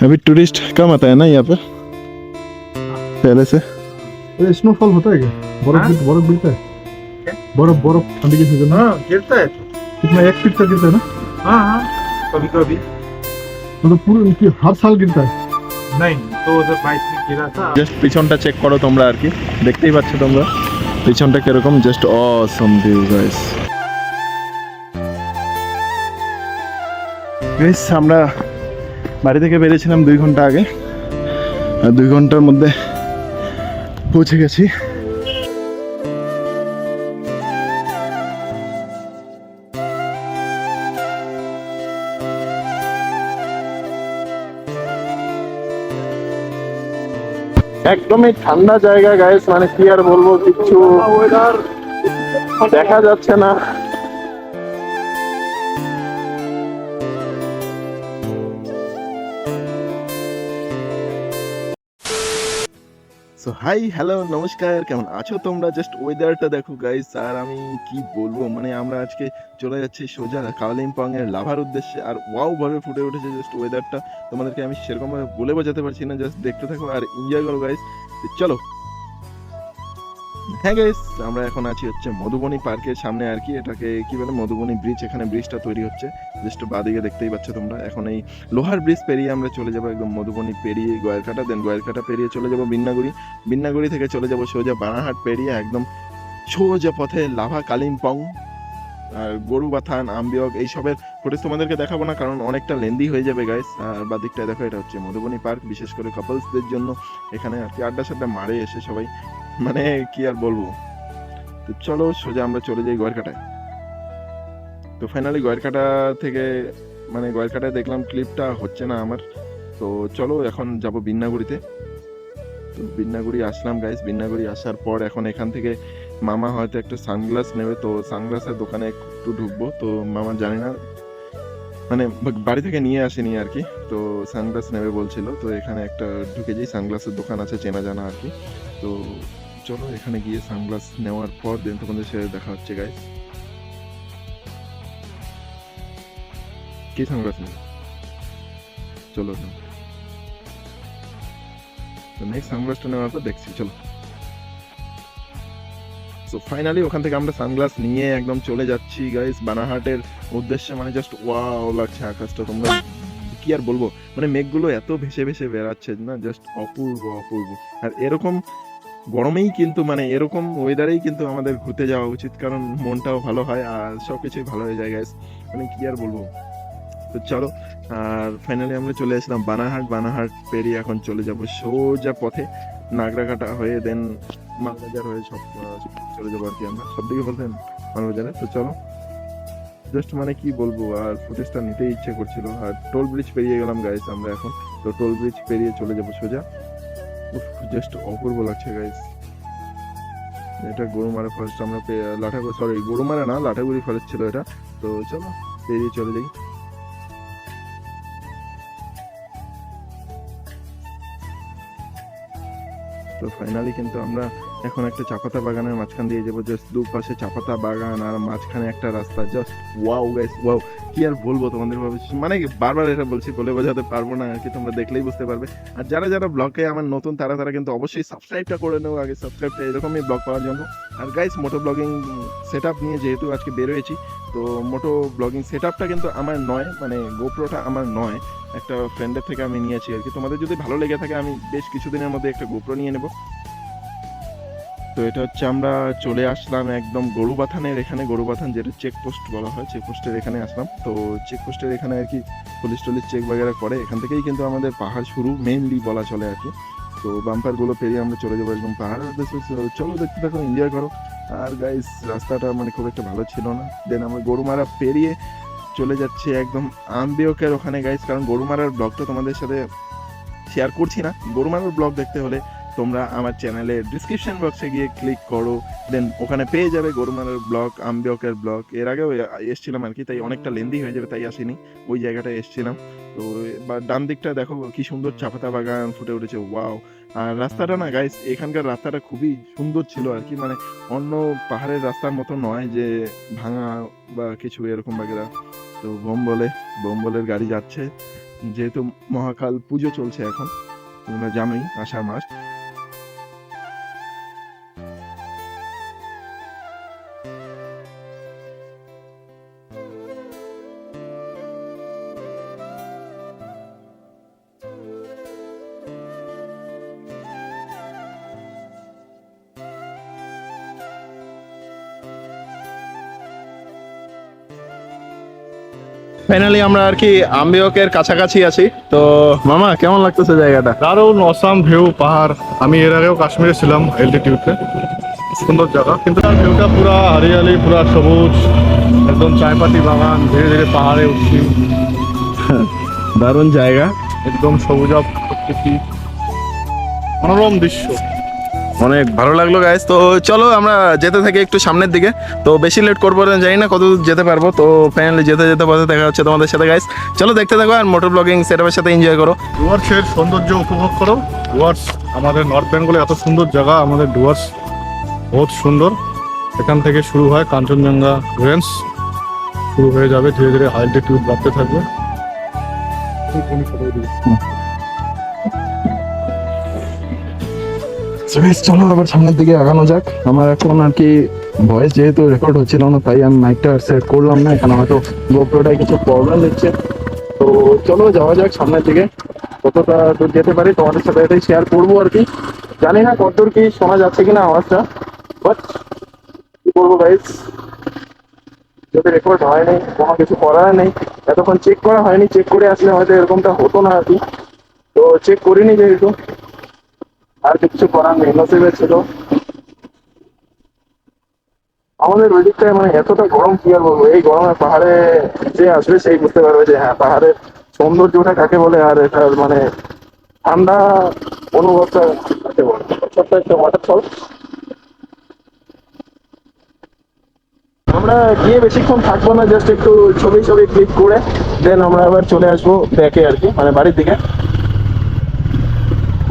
अभी टूरिस्ट कम आता है ना यहाँ पे पहले से ये स्नोफॉल होता है क्या बर्फ हाँ? गिर- बर्फ गिरता है बर्फ बर्फ ठंडी के सीजन में हाँ गिरता है तो कितना एक फीट का गिरता है ना हाँ हाँ कभी कभी मतलब पूरे कि हर साल गिरता है नहीं दो हजार बाईस में गिरा था জাস্ট পিছনটা চেক করো তোমরা আর কি দেখতেই পাচ্ছ তোমরা পিছনটা কিরকম just awesome view guys guys আমরা বাড়ি থেকে বেরিয়েছিলাম দুই ঘণ্টা আগে। আর দুই ঘণ্টার মধ্যে পৌঁছে গেছি। একদমই ঠান্ডা জায়গা গাইস মানে কি আর বলব কিছু দেখা যাচ্ছে না। সো হাই হ্যালো নমস্কার, কেমন আছো তোমরা? জাস্ট ওয়েদারটা দেখো গাইস আর আমি কি বলব? মানে আমরা আজকে চলে যাচ্ছি সোজা কালিম্পং এর লাভার উদ্দেশ্যে, আর ওয়াও ভাবে ফুটে উঠেছে জাস্ট ওয়েদারটা তোমাদেরকে আমি সেরকম ভাবে বলে বোঝাতে পারছি না জাস্ট দেখতে থাকো আর এনজয় করো গাইস চলো হ্যাঁ গাইস আমরা এখন আছি হচ্ছে মধুবনী পার্কের সামনে আর কি। এটাকে কি বলে? মধুবনী ব্রিজ এখানে ব্রিজটা তৈরি হচ্ছে। জাস্ট বাদিকে দেখতেই পাচ্ছ তোমরা। এখন এই লোহার ব্রিজ পেরিয়ে আমরা চলে যাব একদম মধুবনী পেরিয়ে গয়েরকাটা দেন গয়েরকাটা পেরিয়ে চলে যাব বিন্নাগুড়ি। বিন্নাগুড়ি থেকে চলে যাব সোজা বানাহাট পেরিয়ে একদম সোজা পথে লাভা কালিম্পং আর গরু বাথান আমবিয়ক এইসবের ফুটেজ তোমাদেরকে দেখাবো না, কারণ অনেকটা লেন্দি হয়ে যাবে গাইস আর বাদিকটা দেখো, এটা হচ্ছে মধুবনী পার্ক বিশেষ করে কাপলসদের জন্য। এখানে আর কি আড্ডা সাড্ডা মারে এসে সবাই। মানে কি আর বলব? তো চলো সোজা আমরা চলে যাই গয়েরকাটায় তো ফাইনালি গয়েরকাটা থেকে মানে গয়েরকাটায় দেখলাম ক্লিপটা হচ্ছে না আমার। তো চলো এখন যাব বিন্নাগুড়িতে। তো বিন্নাগুড়ি আসলাম গাইস বিন্নাগুড়ি আসার পর এখন এখান থেকে মামা হয়তো একটা সানগ্লাস নেবে। তো সানগ্লাসের দোকানে একটু ঢুকবো। তো মামা জানি না মানে বাড়ি থেকে নিয়ে আসেনি আর কি। তো সানগ্লাস নেবে বলছিল। তো এখানে একটা ঢুকে যাই সানগ্লাসের দোকান আছে, চেনা জানা আর কি। তো চলো, এখানে গিয়ে সানগ্লাস নেওয়ার পর দেন তোমাদের সাথে দেখা হচ্ছে গাইস কি সানগ্লাস নেবে? চলো তো নেক্সট সানগ্লাসটা নেওয়ার পর দেখছি, চলো। ফাইনালি ওখান থেকে আমরা সানগ্লাস নিয়ে একদম চলে যাচ্ছি গাইস বানাহাটের উদ্দেশ্যে মানে জাস্ট ওয়াও লাগছে আকাশটা, তোমরা কি আর বলব? মানে মেঘগুলো এত ভেসে ভেসে বেড়াচ্ছে না জাস্ট অপূর্ব অপূর্ব। আর এরকম গরমেই কিন্তু মানে এরকম ওয়েদারেই কিন্তু আমাদের ঘুরতে যাওয়া উচিত, কারণ মনটাও ভালো হয় আর সব কিছুই ভালো হয়ে যায় গাইস মানে কি আর বলব? তো চলো, আর ফাইনালি আমরা চলে আসলাম বানাহাট বানাহাট পেরিয়ে এখন চলে যাব সোজা পথে নাগরাকাটা হয়ে দেন মালবাজার হয়ে সব, চলে যাব আর কি আমরা। সব দিকে বলতেন মালবাজারে? তো চলো। জাস্ট মানে কি বলব, আর ফুটেজটা নিতে ইচ্ছে করছিল। আর টোল ব্রিজ পেরিয়ে গেলাম গাইস আমরা এখন। তো টোল ব্রিজ পেরিয়ে চলে যাব সোজা। জাস্ট অপূর্ব লাগছে গাইস এটা গরুমারা ফরেস্ট আমরা লাঠাগুড়ি সরি গরুমারা না, লাঠাগুড়ি ফরেস্ট ছিল এটা। তো চলো, পেরিয়ে চলে যাই। তো ফাইনালি কিন্তু আমরা এখন একটা চাপাতা বাগানের মাঝখান দিয়ে যাব জাস্ট দুপাশে চাপাতা বাগান আর মাঝখানে একটা রাস্তা জাস্ট ওয়াও গাইস ওয়াও কি আর বলব তোমাদের মানে বারবার এটা বলছি, বলে বোঝাতে পারব না আর কি, তোমরা দেখলেই বুঝতে পারবে। আর যারা যারা ব্লগে আমার নতুন, তারা তারা কিন্তু অবশ্যই সাবস্ক্রাইবটা করে নেব আগে সাবস্ক্রাইবটা এরকমই ব্লগ করার জন্য। আর গাইস মোটো ব্লগিং সেট নিয়ে যেহেতু আজকে বেরোয়েছি তো মোটো ব্লগিং সেট কিন্তু আমার নয় মানে গোপ্রোটা আমার নয়, একটা ফ্রেন্ডের থেকে আমি নিয়েছি আর কি। তোমাদের যদি ভালো লেগে থাকে, আমি বেশ কিছুদিনের মধ্যে একটা গোপ্রো নিয়ে নেব। তো এটা হচ্ছে আমরা চলে আসলাম একদম গরুবাথানের এখানে, গরুবাথান যেটা চেকপোস্ট বলা হয় চেকপোস্টের এখানে আসলাম। তো চেকপোস্টের এখানে আর কি পুলিশ টুলিশ চেক বাগেরা করে। এখান থেকেই কিন্তু আমাদের পাহাড় শুরু মেইনলি বলা চলে আর কি। তো বাম্পারগুলো পেরিয়ে আমরা চলে যাব একদম পাহাড়ের চলো দেখতে থাকো এনজয় করো। আর গাইস রাস্তাটা মানে খুব একটা ভালো ছিল না। দেন আমরা গরুমারা পেরিয়ে চলে যাচ্ছে একদম আমবিয়কের ওখানে গাইস কারণ গরুমারার ব্লগটা তোমাদের সাথে শেয়ার করছি না। গরুমারার ব্লগ দেখতে হলে তোমরা আমার চ্যানেলে ডিসক্রিপশন বক্সে গিয়ে ক্লিক করো দেন ওখানে পেয়ে যাবে গরুমারার ব্লগ আমবিয়কের ব্লগ এর আগেও এসছিলাম আর কি, তাই অনেকটা লেন্দি হয়ে যাবে, তাই আসিনি। ওই জায়গাটায় এসছিলাম। তো বা ডান দিকটা দেখো, কি সুন্দর চাপাতা বাগান ফুটে উঠেছে ওয়াও আর রাস্তাটা না গাইস এখানকার রাস্তাটা খুবই সুন্দর ছিল আর কি মানে অন্য পাহাড়ের রাস্তার মতো নয় যে ভাঙা বা কিছু এরকম বাগেরা। তো বোম বলে বোম বলের গাড়ি যাচ্ছে। যেহেতু মহাকাল পুজো চলছে এখন, তোমরা জানোই, আষাঢ় মাস। ফাইনালি আমরা আর কি আম্বিয়কের কাছাকাছি আছি। তো মামা কেমন লাগতেছে জায়গাটা? দারুণ অসাম ভিউ পাহাড়। আমি এর আগেও কাশ্মীরে ছিলাম এলটিটিউডে সুন্দর জায়গা। কিন্তু তার ভিউটা পুরা হরিয়ালি পুরা সবুজ একদম চায়পাতি বাগান ধীরে ধীরে পাহাড়ে উঠছি। দারুণ জায়গা। একদম সবুজাব প্রকৃতি। মনোরম দৃশ্য। অনেক ভালো লাগল গাইজ তো চলো, আমরা যেতে থাকি একটু সামনের দিকে। তো বেশি লেট করব না, জানি না কত দূর যেতে পারব। তো ফাইনালি যেতে যেতে পথে দেখা হচ্ছে তোমাদের সাথে গাইজ চলো, দেখতে থাকো আর মোটর ব্লগিং সেটআপের সাথে এনজয় করো। ডুয়ার্সের সৌন্দর্য উপভোগ করো। ডুয়ার্স, আমাদের নর্থ বেঙ্গলে এত সুন্দর জায়গা, আমাদের ডুয়ার্স বহুত সুন্দর। এখান থেকে শুরু হয় কাঞ্চনজঙ্ঘা রেঞ্জ শুরু হয়ে যাবে ধীরে ধীরে হাইল্টিটিউড বাড়তে থাকবে। চলো আবার সামনের দিকে আগানো যাক। আমার এখন আর কি ভয়েস যেহেতু রেকর্ড হচ্ছিল না, তাই আমি মাইকটা সেট করলাম না। এখানে হয়তো গোপ্রোটায় কিছু প্রবলেম দিচ্ছে তো, চলো, যাওয়া যাক সামনের দিকে। কতটা দূর যেতে পারি, তোমাদের সাথে এটাই শেয়ার করব আর কি। জানি না কতদূর কি শোনা যাচ্ছে কিনা আওয়াজটা বাট কি করব গাইস যদি রেকর্ড হয়নি কোনো কিছু করার নেই, এতক্ষণ চেক করা হয়নি চেক করে আসলে হয়তো এরকমটা হতো না আর কি। তো চেক করিনি যেহেতু। আর কিছু করার নেই, নসিবে ছিল। আমাদের ওই দিকটায় মানে এতটা গরম, কি আর বলব? এই গরমে পাহাড়ে যে আসবে সেই বুঝতে পারবে যে হ্যাঁ পাহাড়ের সৌন্দর্যটা কাকে বলে আর এটার মানে ঠান্ডা অনুভবটা কাকে বলে? একটা ওয়াটারফল আমরা গিয়ে বেশিক্ষণ থাকব না জাস্ট একটু ছবি ছবি ক্লিক করে দেন আমরা আবার চলে আসব ব্যাকে আর কি মানে বাড়ির দিকে।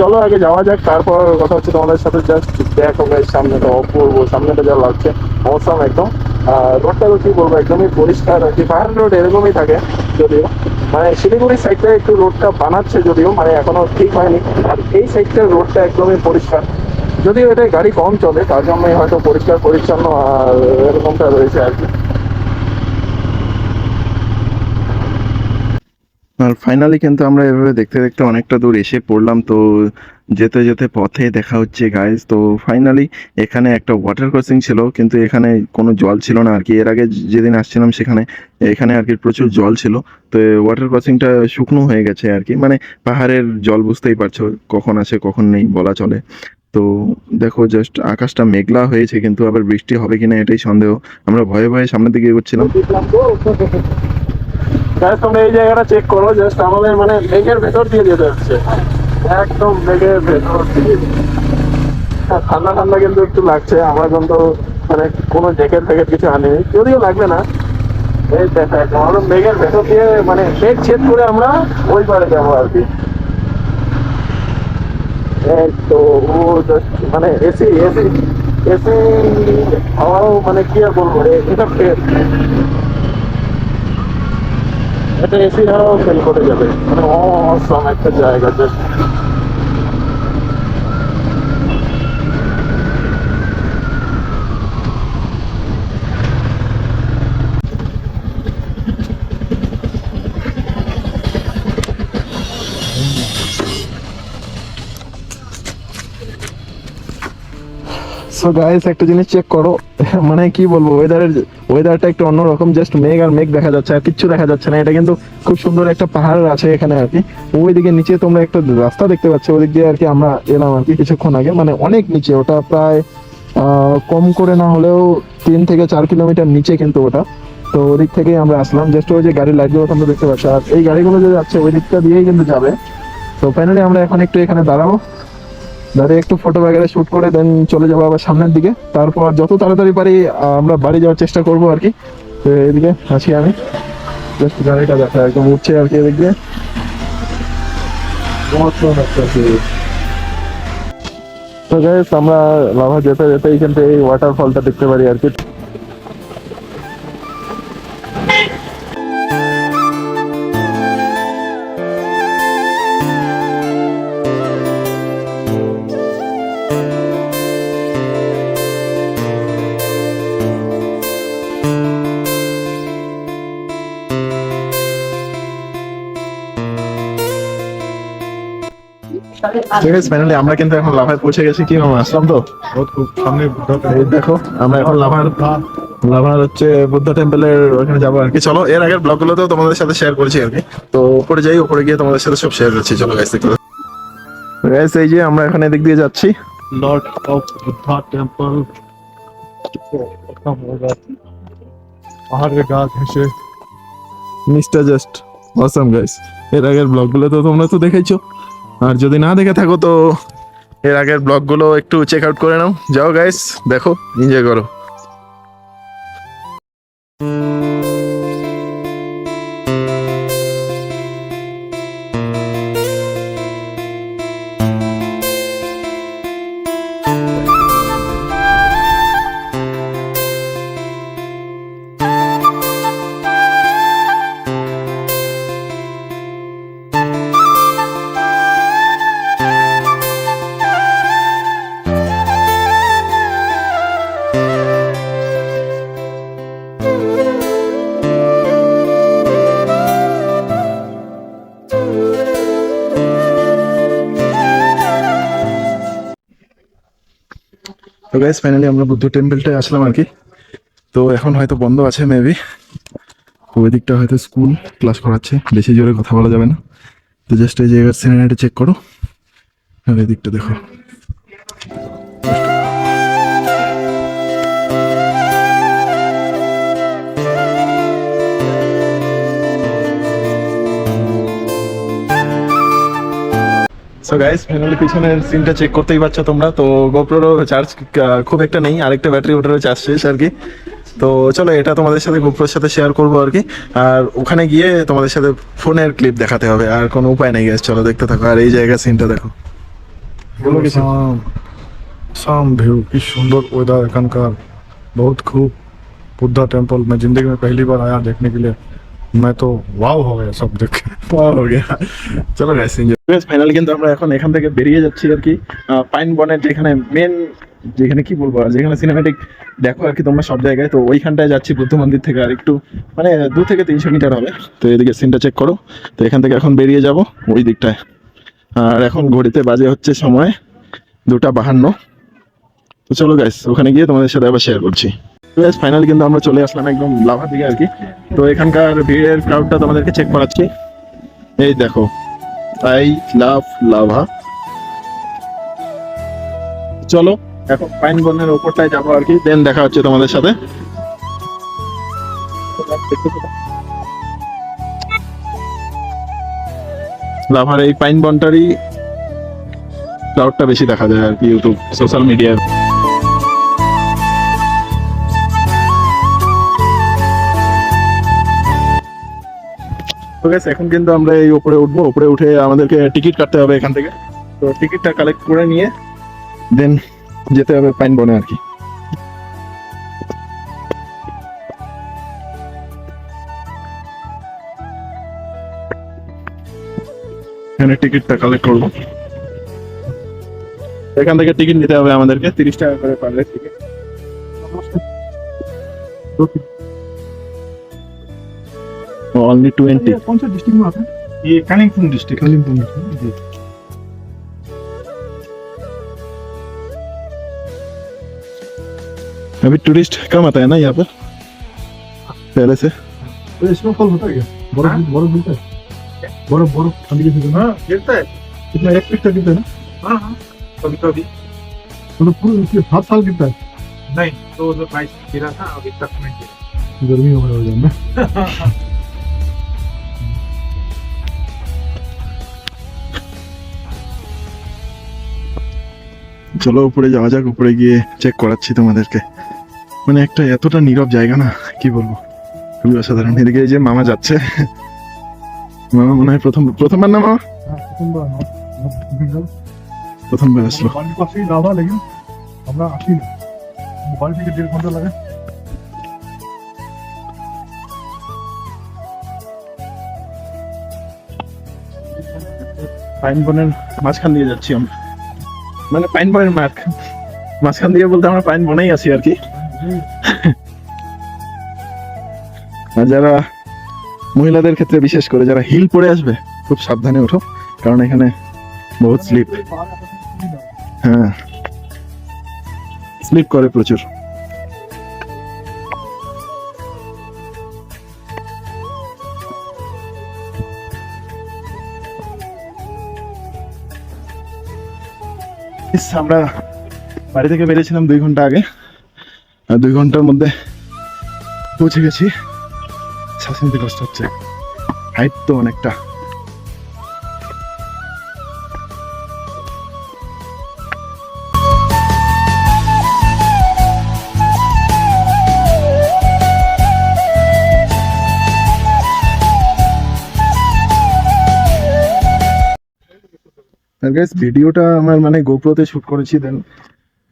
চলো, আগে যাওয়া যাক, তারপর কথা হচ্ছে তোমাদের সাথে জাস্ট দেখো সামনেটা অপূর্ব, সামনেটা যা লাগছে মৌসুম একদম। রোডটা তো কি বলব, একদমই পরিষ্কার আর কি, পাহাড় রোড এরকমই থাকে যদিও। মানে শিলিগুড়ি সাইডটা একটু রোডটা বানাচ্ছে যদিও মানে এখনও ঠিক হয়নি। আর এই সাইডটার রোডটা একদমই পরিষ্কার। যদিও এটা গাড়ি কম চলে, তার জন্যই হয়তো পরিষ্কার, পরিচ্ছন্ন আর এরকমটা রয়েছে আর কি। আর ফাইনালি কিন্তু আমরা এভাবে দেখতে দেখতে অনেকটা দূর এসে পড়লাম। তো যেতে যেতে পথে দেখা হচ্ছে গাইস তো ফাইনালি এখানে একটা ওয়াটার ক্রসিং ছিল, কিন্তু এখানে কোনো জল ছিল না আর কি। এর আগে যেদিন আসছিলাম সেখানে, এখানে আর কি প্রচুর জল ছিল। তো ওয়াটার ক্রসিংটা শুকনো হয়ে গেছে আর কি। মানে পাহাড়ের জল বুঝতেই পারছ কখন আসে, কখন নেই বলা চলে। তো দেখো জাস্ট আকাশটা মেঘলা হয়েছে, কিন্তু আবার বৃষ্টি হবে কিনা এটাই সন্দেহ। আমরা ভয়ে ভয়ে সামনের দিকে এগোচ্ছিলাম। তোমরা এই জায়গাটা চেক করো জাস্ট আমাদের মানে মেঘের ভেতর দিয়ে যেতে হচ্ছে। একদম মেঘের ভেতর দিয়ে। ঠান্ডা ঠান্ডা কিন্তু একটু লাগছে, আমরা কিন্তু মানে কোনো জ্যাকেট ফ্যাকেট কিছু আনিনি। যদিও লাগবে না। এই দেখা আমরা মেঘের ভেতর দিয়ে মানে মেঘ ছেদ করে আমরা ওই পারে যাব আর কি। তো, ও জাস্ট মানে এসি এসি এসি, হাওয়াও মানে কি আর বলব এটা এটা এসি হাওয়াও ফেল করে যাবে। মানে অসম একটা জায়গা জাস্ট সো গাইস একটা জিনিস চেক করো। মানে কি বলব ওয়েদারের ওয়েদারটা একটু অন্যরকম জাস্ট মেঘ আর মেঘ দেখা যাচ্ছে, আর কিচ্ছু দেখা যাচ্ছে না। এটা কিন্তু খুব সুন্দর একটা পাহাড় আছে এখানে আর কি। ওইদিকে নিচে তোমরা একটা রাস্তা দেখতে পাচ্ছ, ওদিক দিয়ে আর কি আমরা এলাম আর কি কিছুক্ষণ আগে। মানে অনেক নিচে, ওটা প্রায় কম করে না হলেও তিন থেকে চার কিলোমিটার নিচে কিন্তু ওটা। তো ওদিক থেকেই আমরা আসলাম। জাস্ট ওই যে গাড়ির লাইটগুলো তোমরা দেখতে পাচ্ছ। আর এই গাড়িগুলো যে যাচ্ছে, ওই দিকটা দিয়েই কিন্তু যাবে। তো ফাইনালি আমরা এখন একটু এখানে দাঁড়াবো। দাঁড়িয়ে একটু ফটো বাগেরা শুট করে দেন চলে যাব আবার সামনের দিকে। তারপর যত তাড়াতাড়ি পারি, আমরা বাড়ি যাওয়ার চেষ্টা করব আর কি। তো এদিকে আছি আমি। গাড়িটা দেখা, একদম উঠছে আর কি এদিক। দিয়ে তো আমরা লাভা যেতে যেতে এইখান থেকে এই ওয়াটারফলটা দেখতে পারি আর কি। ঠিক ফাইনালি আমরা কিন্তু এখন লাভায় পৌঁছে গেছি। কি মামা আসলাম তো? সামনে দেখো আমরা এখন লাভার লাভার হচ্ছে বুদ্ধ টেম্পলের ওখানে যাব আর কি। চলো এর আগের ব্লগগুলোতেও তোমাদের সাথে শেয়ার করেছি আর কি। তো উপরে যাই উপরে গিয়ে তোমাদের সাথে সব শেয়ার করছি। চলো গাইস দেখতে গাইস এই যে আমরা এখানে দিক দিয়ে যাচ্ছি। লর্ড অফ বুদ্ধা টেম্পল পাহাড়ের গাছ ঘেঁষে মিস্টার জাস্ট অসাম গাইস এর আগের ব্লগগুলো তো তোমরা তো দেখেছ আর যদি না দেখে থাকো তো এর আগের ব্লগগুলো একটু চেক আউট করে নাও। যাও গাইস দেখো এনজয় করো। গাইস ফাইনালি আমরা বুদ্ধ টেম্পলটায় আসলাম আর কি। তো এখন হয়তো বন্ধ আছে মেবি ওই দিকটা হয়তো স্কুল ক্লাস করাচ্ছে। বেশি জোরে কথা বলা যাবে না। তো জাস্ট এই জায়গার সিনারিটা চেক করো। আর এই দিকটা দেখো। সো গাইস ফাইনালি পিছনের সিনটা চেক করতেই পারছো তোমরা তো গোপ্রোরও চার্জ খুব একটা নেই আরেকটা ব্যাটারি ওটারও চার্জ শেষ আর কি তো চলো এটা তোমাদের সাথে গোপ্রোর সাথে শেয়ার করবো আর কি আর ওখানে গিয়ে তোমাদের সাথে ফোনের ক্লিপ দেখাতে হবে আর কোনো উপায় নেই গ্যাস চলো দেখতে থাকো আর এই জায়গা সিনটা দেখো বলো কিছু शाम शाम व्यू की सुंदर वेदर एखनकार बहुत खूब बुद्धा टेम्पल मैं जिंदगी में पहली बार आया देखने के लिए मैं तो वाव हो गया सब देख के পাওয়া হয়ে গেছে চলো গাইস এনজয় ফাইনালি কিন্তু আমরা এখন এখান থেকে বেরিয়ে যাচ্ছি আর কি আহ, পাইন বনের যেখানে মেন যেখানে কি বলবো আর যেখানে সিনেমেটিক দেখো আর কি তোমরা সব জায়গায় তো ওইখানটায় যাচ্ছি বুদ্ধ মন্দির থেকে আর একটু মানে দু থেকে তিনশো মিটার হবে তো এদিকে সিনটা চেক করো তো এখান থেকে এখন বেরিয়ে যাব ওই দিকটায় আর এখন ঘড়িতে বাজে হচ্ছে সময় দুটা বাহান্ন তো চলো গাইস ওখানে গিয়ে তোমাদের সাথে আবার শেয়ার করছি ফাইনালি কিন্তু আমরা চলে আসলাম একদম লাভা দিকে আর কি। তো এখানকার ভিড়ের ক্রাউডটা তোমাদেরকে চেক করাচ্ছি। এই দেখো আই লাভ লাভা। চলো, এখন পাইন বনের ওপরটায় যাব আর কি দেন দেখা হচ্ছে তোমাদের সাথে। লাভার এই পাইন বনটারই ক্রাউডটা বেশি দেখা যায় আর কি ইউটিউব সোশ্যাল মিডিয়ার তো এখন কিন্তু আমরা এই উপরে উঠবো। উপরে উঠে আমাদেরকে টিকিট কাটতে হবে এখান থেকে। তো টিকিটটা কালেক্ট করে নিয়ে দেন যেতে হবে পাইন বনে আর কি। এখানে টিকিটটা কালেক্ট করব। এখান থেকে টিকিট নিতে হবে আমাদেরকে, তিরিশ টাকা করে পারলে টিকিট ओनली ट्वेंटी कौन सा डिस्ट्रिक्ट में आता है ये कालिम्पोंग डिस्ट्रिक्ट कालिम्पोंग जी। अभी टूरिस्ट कम आता है ना यहाँ पर? पहले से। तो होता है क्या? बर्फ़ हाँ। बर्फ़ है? बर्फ़ बर्फ़ ठंडी के सीज़न हाँ गिरता है। कितना एक फीट तक गिरता है ना? हाँ हाँ। कभी कभी मतलब पूरे हर साल गिरता है? नहीं गिरा था अभी तक गिरा। गर्मी हो रहा है চলো উপরে যাওয়া যাক, উপরে গিয়ে চেক করাচ্ছি তোমাদেরকে। মানে একটা এতটা নীরব জায়গা না, কি বলব? খুবই অসাধারণ। এদিকে যে মামা যাচ্ছে। মামা মনে হয় প্রথম প্রথমবার না মামা? প্রথমবার আসলো। পাইন বনের মাঝখান দিয়ে যাচ্ছি আমরা। মানে পাইন বনের মাঠ। মাঝখান দিয়ে বলতে আমরা পাইন বনেই আছি আর কি। আর যারা মহিলাদের ক্ষেত্রে বিশেষ করে যারা হিল পরে আসবে, খুব সাবধানে ওঠো, কারণ এখানে বহুত স্লিপ। হ্যাঁ। স্লিপ করে প্রচুর। আমরা বাড়ি থেকে বেরিয়েছিলাম দুই ঘণ্টা আগে। দুই ঘণ্টার মধ্যে পৌঁছে গেছি। শ্বাস নিতে কষ্ট হচ্ছে। হাইট তো অনেকটা। গাইস ভিডিওটা আমার মানে গোপ্রোতে শুট করেছি দেন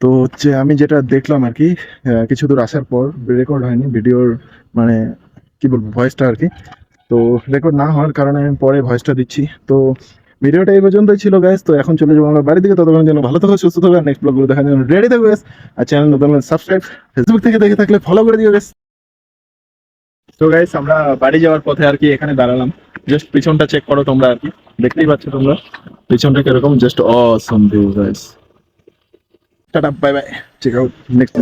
তো হচ্ছে আমি যেটা দেখলাম আর কি কিছু দূর আসার পর রেকর্ড হয়নি, ভিডিওর মানে কি বলব ভয়েসটা আর কি। তো রেকর্ড না হওয়ার কারণে আমি পরে ভয়েসটা দিচ্ছি। তো ভিডিওটা এই পর্যন্তই ছিল গাইস তো এখন চলে যাব আমরা বাড়ি থেকে ততক্ষণ যেন ভালো থাকো, সুস্থ থাকো নেক্সট ব্লগগুলো দেখার জন্য রেডি থাকো guys। আর চ্যানেল নতুন সাবস্ক্রাইব ফেসবুক থেকে দেখে থাকলে ফলো করে দিও গাইস তো গাইস আমরা বাড়ি যাওয়ার পথে আর কি এখানে দাঁড়ালাম। জাস্ট পিছনটা চেক করো তোমরা আর কি। দেখতেই পাচ্ছ তোমরা। পিছনটা কীরকম? Just awesome view guys tata bye bye check out next